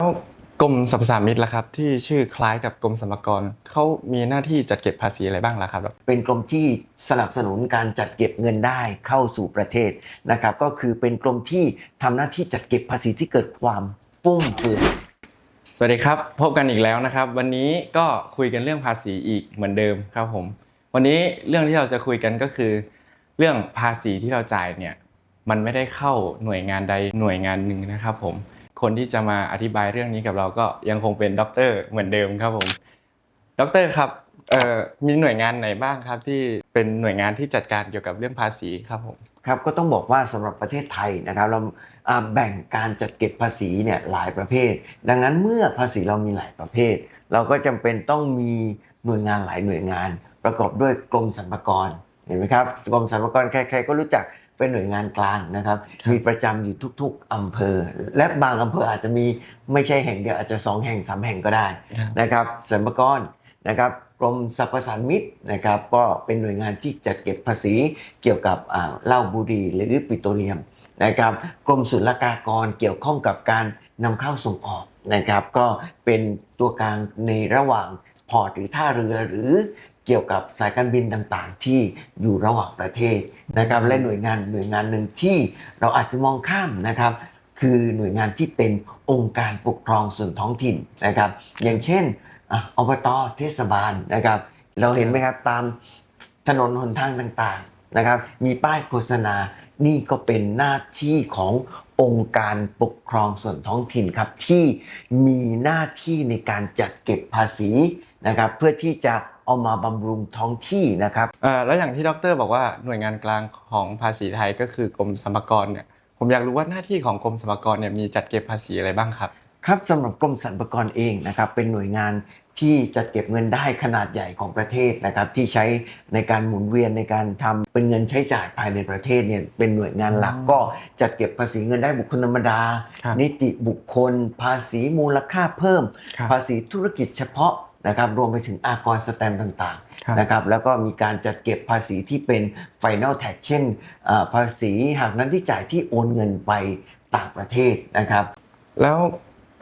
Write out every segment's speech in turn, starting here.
แล้วกรมสรรพสามิตล่ะครับ ที่ชื่อคล้ายกับกรมสรรพากรเขามีหน้าที่จัดเก็บภาษีอะไรบ้างล่ะครับ เป็นกรมที่สนับสนุนการจัดเก็บเงินได้เข้าสู่ประเทศนะครับ ก็คือเป็นกรมที่ทำหน้าที่จัดเก็บภาษีที่เกิดความฟุ่มเฟือยสวัสดีครับ พบกันอีกแล้วนะครับ วันนี้ก็คุยกันเรื่องภาษีอีกเหมือนเดิมครับผม วันนี้เรื่องที่เราจะคุยกันก็คือ เรื่องภาษีที่เราจ่ายเนี่ยมันไม่ได้เข้าหน่วยงานใดหน่วยงานหนึ่งนะครับผม คนที่จะมาอธิบายเรื่องนี้กับเราก็ยังคงเป็นด็อกเตอร์เหมือนเดิมครับผมด็อกเตอร์ครับเอ่อมีหน่วยงานไหนบ้างครับที่เป็นหน่วยงานที่จัดการเกี่ยวกับเรื่องภาษีครับผมครับก็ต้องบอกว่าสำหรับประเทศไทยนะครับเราอ่าแบ่งการจัดเก็บภาษีเนี่ยหลายประเภท ดังนั้นเมื่อภาษีเรามีหลายประเภท เราก็จำเป็นต้องมีหน่วยงานหลายหน่วยงาน ประกอบด้วยกรมสรรพากรเห็นไหมครับกรมสรรพากรใครๆก็รู้จัก เป็นหน่วยงานกลางนะครับครับมีประจำอยู่ทุก ๆอำเภอ และบางอำเภออาจจะมีไม่ใช่แห่งเดียวอาจจะสองแห่งสามแห่งก็ได้นะครับสรรพากรนะครับกรมสรรพสานมิตนะครับก็เป็นหน่วยงานที่จัดเก็บภาษีเกี่ยวกับอ่าเหล้าบุหรี่หรือปิโตรเลียมนะครับกรมศุลกากรเกี่ยวข้องกับการนำเข้าส่งออกนะครับ ก็เป็นตัวกลางในระหว่างพอร์ตหรือท่าเรือหรือ เกี่ยวกับสายการบินต่างๆ ที่อยู่ระหว่างประเทศนะครับและหน่วยงานหน่วยงานหนึ่งที่เราอาจจะมองข้ามนะครับ คือหน่วยงานที่เป็นองค์การปกครองส่วนท้องถิ่นนะครับ อย่างเช่นอบตเทศบาลนะครับ เราเห็นไหมครับตามถนนหนทางต่างๆนะครับ มีป้ายโฆษณานี่ก็เป็นหน้าที่ขององค์การปกครองส่วนท้องถิ่นครับที่มีหน้าที่ในการจัดเก็บภาษี นะครับเพื่อที่จะเอามาบำรุงท้องที่นะครับเอ่อแล้วอย่างที่ดร บอกว่าหน่วยงานกลางของภาษีไทยก็คือกรมสรรพากรเนี่ยผมอยากรู้ว่าหน้าที่ของกรมสรรพากรเนี่ยมีจัดเก็บภาษีอะไรบ้างครับ ครับสำหรับกรมสรรพากรเองนะครับเป็นหน่วยงานที่จัดเก็บเงินได้ขนาดใหญ่ของประเทศนะครับที่ใช้ในการหมุนเวียนในการทำเป็นเงินใช้จ่ายภายในประเทศเนี่ยเป็นหน่วยงานหลักอืมก็จัดเก็บภาษีเงินได้บุคคลธรรมดาครับนิติบุคคล ภาษีมูลค่าเพิ่มครับภาษีธุรกิจเฉพาะ นะครับรวมไปถึงอากรสแตมป์ต่างครับๆนะครับแล้วก็มีการจัดเก็บภาษีที่เป็น Final Tax เช่นอ่าภาษีหากนั้นที่จ่ายที่โอนเงินไปต่างประเทศนะครับ แล้ว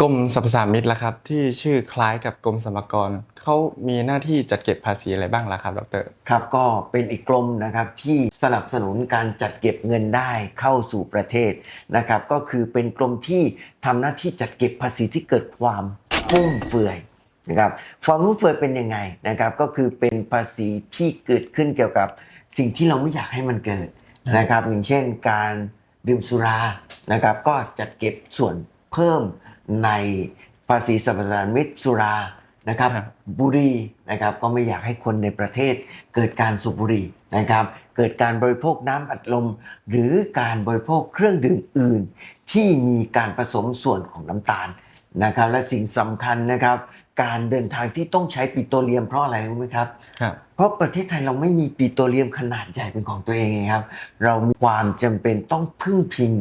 กรมสรรพสามิตล่ะครับที่ชื่อคล้ายกับกรมสรรพากรเขามีหน้าที่จัดเก็บภาษีอะไรบ้างล่ะครับดรครับก็เป็นอีกกรมนะครับที่สนับสนุนการจัดเก็บเงินได้เข้าสู่ประเทศนะครับก็คือเป็นกรมที่ทำหน้าที่จัดเก็บภาษีที่เกิดความฟุ่มเฟือย นะครับความฟุ่มเฟือยเป็นยังไงนะครับก็คือเป็นภาษีที่เกิดขึ้นเกี่ยวกับสิ่งที่เราไม่อยากให้มันเกิดนะครับอย่างเช่นการดื่มสุรานะครับก็จัดเก็บส่วนเพิ่มในภาษีสรรพสานมิตสุรานะครับครับบุหรี่นะครับก็ไม่อยากให้คนในประเทศ เกิดการสูบบุหรี่นะครับเกิดการบริโภคน้ำอัดลม หรือการบริโภคเครื่องดื่มอื่น ที่มีการผสมส่วนของน้ำตาลนะครับและสิ่งสำคัญนะครับ การเดินทางที่ต้องใช้ปิโตรเลียมเพราะอะไรรู้ไหมครับ ครับเพราะประเทศไทยเราไม่มีปิโตรเลียมขนาดใหญ่เป็นของตัวเองไงครับ เรามีความจำเป็นต้องพึ่งพิง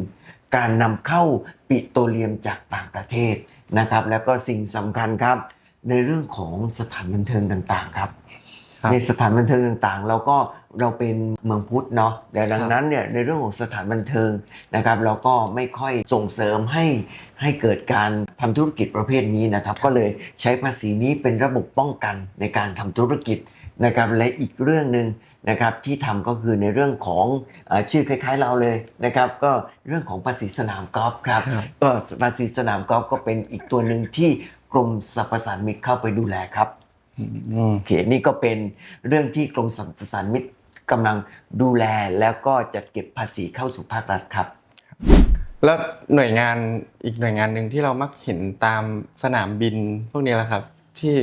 การนำเข้าปิโตรเลียมจากต่างประเทศนะครับ แล้วก็สิ่งสำคัญครับ ในเรื่องของสถานบันเทิงต่างๆครับ ครับ ในสถานบันเทิงต่างๆ เราก็ เราเป็นเมืองพุทธเนาะแต่ดังครับนั้นเนี่ยในเรื่องของสถานบันเทิงนะครับ เราก็ไม่ค่อยส่งเสริมให้ให้เกิดการทำธุรกิจประเภทนี้นะครับ ก็เลยใช้ภาษีนี้เป็นระบบป้องกันในการทำธุรกิจนะครับและอีกเรื่องหนึ่งนะครับที่ทำก็คือในเรื่องของเออชื่อคล้าย ๆ เราเลยนะครับ ก็เรื่องของภาษีสนามกอล์ฟครับครับก็ภาษีสนามกอล์ฟก็เป็นอีกตัวหนึ่งที่กรมสรรพสานมิตเข้าไปดูแลครับอืมโอเคนี่ก็เป็นเรื่องที่กรมสรรพสานมิต กำลังดูแลแล้วก็จัดเก็บภาษีเข้าสู่ภาครัฐครับ แล้วหน่วยงานอีกหน่วยงานหนึ่งที่เรามักเห็นตามสนามบินพวกนี้แหละครับ ที่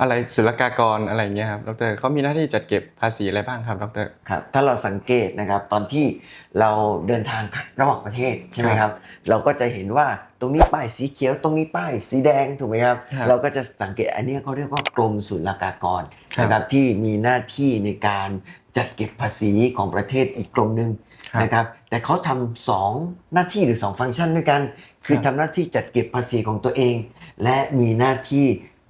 อะไรศุลกากรอะไรอย่างเงี้ยครับดรเขามีหน้าที่จัดเก็บภาษีอะไรบ้างครับดรครับ ถ้าเราสังเกตนะครับตอนที่เราเดินทางระหว่างประเทศใช่ไหมครับ เราก็จะเห็นว่าตรงนี้ป้ายสีเขียวตรงนี้ป้ายสีแดงถูกไหมครับครับเราก็จะสังเกตอันเนี้ยเขาเรียกว่ากรมศุลกากรครับนะครับที่มีหน้าที่ในการ จัดเก็บภาษีของประเทศอีกกรมหนึ่งครับนะครับแต่เขาทำสองหน้าที่หรือสองฟังก์ชันด้วยกัน คือครับทำหน้าที่จัดเก็บภาษีของตัวเอง และมีหน้าที่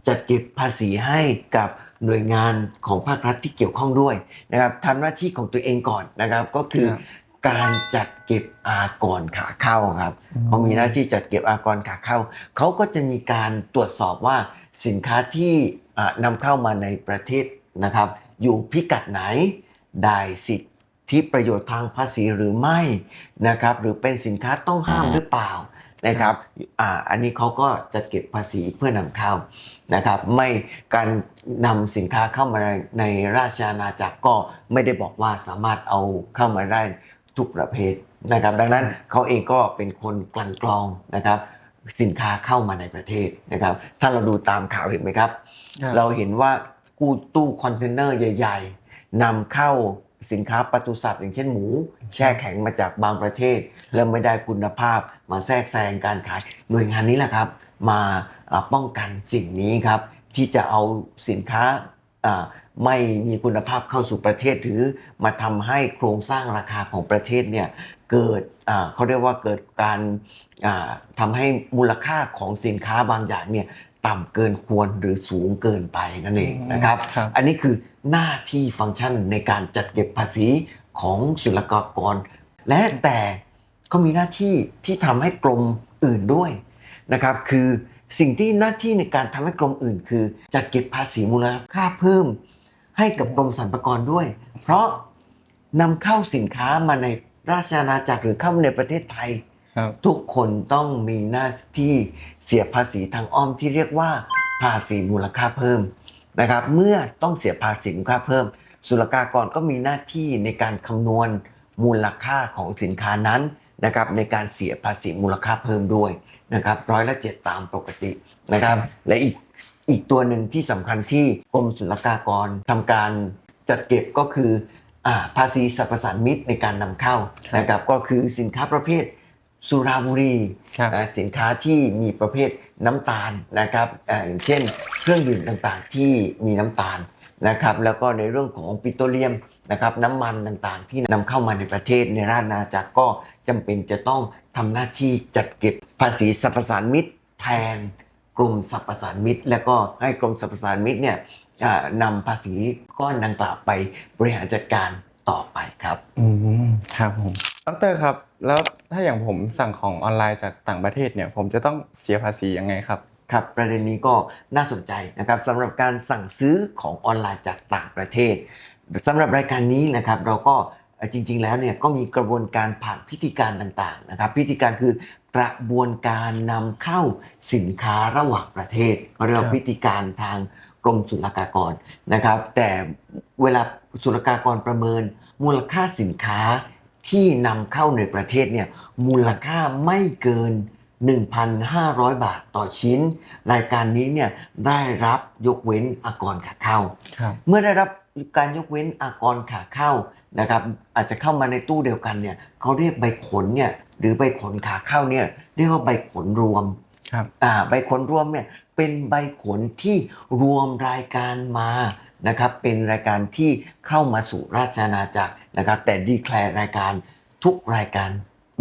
จัดเก็บภาษีให้กับหน่วยงานของภาครัฐที่เกี่ยวข้องด้วยนะครับทำหน้าที่ของตัวเองก่อนนะครับก็คือครับการจัดเก็บอากรขาเข้าครับเขามีหน้าที่จัดเก็บอากรขาเข้าเขาก็จะมีการตรวจสอบว่าสินค้าที่อ่านำเข้ามาในประเทศนะครับ อยู่พิกัดไหน ได้สิทธิประโยชน์ทางภาษีหรือไม่นะครับ หรือเป็นสินค้าต้องห้ามหรือเปล่านะครับอ่าอันนี้เขาก็จัดเก็บภาษีเพื่อนำเข้านะครับ ไม่การนำสินค้าเข้ามาในในราชอาณาจักรก็ไม่ได้บอกว่าสามารถเอาเข้ามาได้ทุกประเภทนะครับ ดังนั้นเขาเองก็เป็นคนกลั่นกรองนะครับสินค้าเข้ามาในประเทศนะครับ ถ้าเราดูตามข่าวเห็นไหมครับครับเราเห็นว่ากู้ตู้คอนเทนเนอร์ใหญ่ ๆ นำเข้าสินค้าปศุสัตว์อย่างเช่นหมู แช่แข็งมาจากบางประเทศ แล้วไม่ได้คุณภาพมาแทรกแซงการขาย หน่วยงานนี้แหละครับ มาอ่าป้องกันสิ่งนี้ครับ ที่จะเอาสินค้าอ่าไม่มีคุณภาพเข้าสู่ประเทศหรือมาทำให้โครงสร้างราคาของประเทศเนี่ยเกิดอ่าเขาเรียกว่าเกิดการอ่าทำให้มูลค่าของสินค้าบางอย่างเนี่ย ต่ำเกินควรหรือสูงเกินไปนั่นเองนะครับ ครับ อันนี้คือหน้าที่ฟังก์ชันในการจัดเก็บภาษีของศุลกากร และแต่ก็มีหน้าที่ที่ทำให้กรมอื่นด้วยนะครับ คือสิ่งที่หน้าที่ในการทำให้กรมอื่น คือจัดเก็บภาษีมูลค่าเพิ่ม ให้กับกรมสรรพากรด้วย เพราะนำเข้าสินค้ามาในราชอาณาจักรหรือเข้ามาในประเทศไทยครับ ทุกคนต้องมีหน้าที่เสียภาษีทางอ้อมที่เรียกว่าภาษีมูลค่าเพิ่มนะครับ เมื่อต้องเสียภาษีมูลค่าเพิ่ม ศุลกากรก็มีหน้าที่ในการคำนวณมูลค่าของสินค้านั้นนะครับในการเสียภาษีมูลค่าเพิ่มด้วยนะครับร้อยละเจ็ดตามปกตินะครับ และอีกอีกตัวหนึ่งที่สำคัญที่กรมศุลกากรทำการจัดเก็บก็คืออภาษีสรรพสานมิตในการนำเข้านะครับก็คือสินค้าประเภท สุราบุหรีครับนะสินค้าที่มีประเภทน้ำตาลนะครับเอ่ออย่างเช่น เครื่องดื่มต่างๆที่มีน้ำตาลนะครับแล้วก็ในเรื่องของปิโตรเลียมนะครับน้ำมันต่างๆ ที่นำเข้ามาในประเทศในราชอาณาจักรก็จำเป็นจะต้องทำหน้าที่จัดเก็บภาษีสรรพสานมิตแทนกรมสรรพสานมิตแล้วก็ให้กรมสรรพสานมิตเนี่ยอ่านำภาษีก้อนดังกล่าวไปบริหารจัดการต่อไปครับ อืมครับผม ดรครับ แล้วถ้าอย่างผมสั่งของออนไลน์จากต่างประเทศเนี่ย ผมจะต้องเสียภาษียังไงครับ ครับ ประเด็นนี้ก็น่าสนใจนะครับสำหรับการสั่งซื้อของออนไลน์จากต่างประเทศสำหรับรายการนี้นะครับเราก็เอ่อจริง ๆ แล้วเนี่ยก็มีกระบวนการผ่านพิธีการต่างๆนะครับพิธีการคือกระบวนการนำเข้าสินค้าระหว่างประเทศเขาเรียกครัว่าบพิธีการทางกรมศุลกากรนะครับ แต่เวลาศุลกากรประเมินมูลค่าสินค้า ที่นำเข้าในประเทศเนี่ยมูลค่าไม่เกิน 1,500 บาทต่อชิ้น รายการนี้เนี่ยได้รับยกเว้นอากรขาเข้าครับเมื่อได้รับการยกเว้นอากรขาเข้านะครับอาจจะเข้ามาในตู้เดียวกันเนี่ยเขาเรียกใบขนเนี่ยหรือใบขนขาเข้าเนี่ยเรียกว่าใบขนรวมครับอ่าใบขนรวมเนี่ยเป็นใบขนที่รวมรายการมา นะครับเป็นรายการที่เข้ามาสู่ราชอาณาจักรนะครับแต่ดีแคลร์รายการทุกรายการ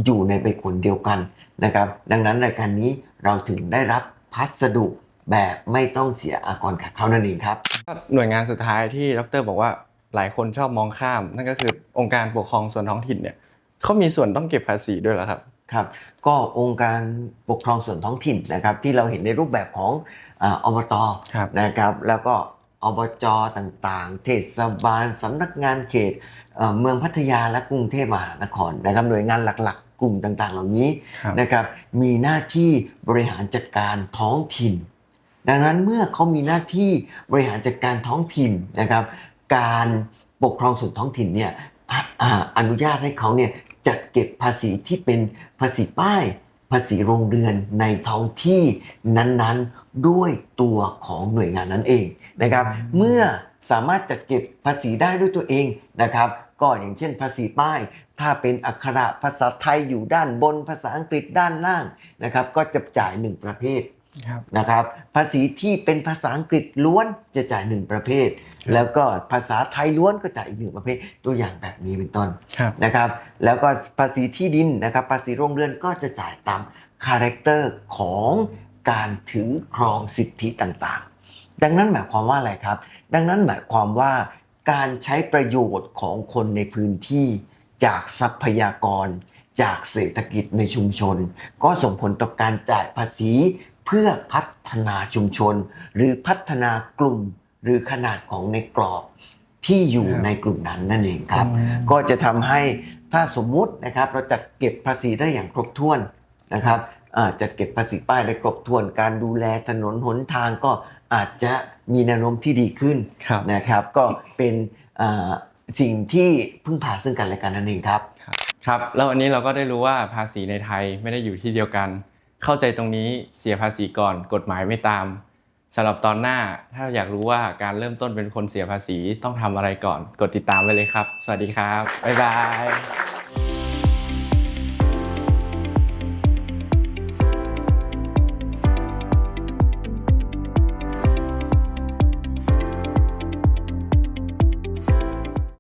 อยู่ในใบขนเดียวกันนะครับดังนั้นรายการนี้เราถึงได้รับพัสดุแบบไม่ต้องเสียอากรขาเข้านั่นเองครับหน่วยงานสุดท้ายที่ดรบอกว่าหลายคนชอบมองข้าม นั่นก็คือองค์การปกครองส่วนท้องถิ่นเนี่ยเขามีส่วนต้องเก็บภาษีด้วยเหรอครับครับก็องค์การปกครองส่วนท้องถิ่นนะครับที่เราเห็นในรูปแบบของอาอบตครับนะครับแล้วก็ อบจต่างๆ เทศบาลสำนักงานเขตเอ่อเมืองพัทยาและกรุงเทพมหานครนะครับหน่วยงานหลักๆ กลุ่มต่างๆ เหล่านี้ครับนะครับมีหน้าที่บริหารจัดการท้องถิ่น ดังนั้นเมื่อเขามีหน้าที่บริหารจัดการท้องถิ่นนะครับ การปกครองส่วนท้องถิ่นเนี่ยอะอ่าอนุญาตให้เขาเนี่ยจัดเก็บภาษีที่เป็นภาษีป้าย ภาษีโรงเรือนในท้องที่นั้นๆด้วยตัวของหน่วยงานนั้นเองนะครับ เมื่อสามารถจัดเก็บภาษีได้ด้วยตัวเองนะครับ ก็อย่างเช่นภาษีป้าย ถ้าเป็นอักขระภาษาไทยอยู่ด้านบนภาษาอังกฤษด้านล่างนะครับ ก็จะจ่ายหนึ่งประเภทครับ นะครับภาษีที่เป็นภาษาอังกฤษล้วนจะจ่ายหนึ่งประเภทครับแล้วก็ภาษาไทยล้วนก็จ่ายอีกหนึ่งประเภทตัวอย่างแบบนี้เป็นต้นครับนะครับแล้วก็ภาษีที่ดินนะครับภาษีโรงเรือนก็จะจ่ายตามคาแรคเตอร์ของการถือครองสิทธิต่างๆ ดังนั้นหมายความว่าอะไรครับ ดังนั้นหมายความว่าการใช้ประโยชน์ของคนในพื้นที่จากทรัพยากร จากเศรษฐกิจในชุมชน ก็ส่งผลต่อการจ่ายภาษี เพื่อพัฒนาชุมชน หรือพัฒนากลุ่มหรือขนาดของในกรอบที่อยู่ครับในกลุ่มนั้นนั่นเองครับอืมก็จะทำให้ถ้าสมมุตินะครับเราจะเก็บภาษีได้อย่างครบถ้วนนะครับอ่าจะเก็บภาษีป้ายได้ครบถ้วนการดูแลถนนหนทางก็อาจจะมีแนวโน้มที่ดีขึ้นครับนะครับ ก็เป็นอ่าสิ่งที่พึ่งพาซึ่งกันและกันนั่นเองครับครับ แล้ววันนี้เราก็ได้รู้ว่าภาษีในไทยไม่ได้อยู่ที่เดียวกัน เข้าใจตรงนี้เสียภาษีก่อนกฎหมายไม่ตามสำหรับตอนหน้าถ้าอยากรู้ว่าการเริ่มต้นเป็นคนเสียภาษีต้องทำอะไรก่อน กดติดตามไว้เลยครับ สวัสดีครับ บ๊ายบาย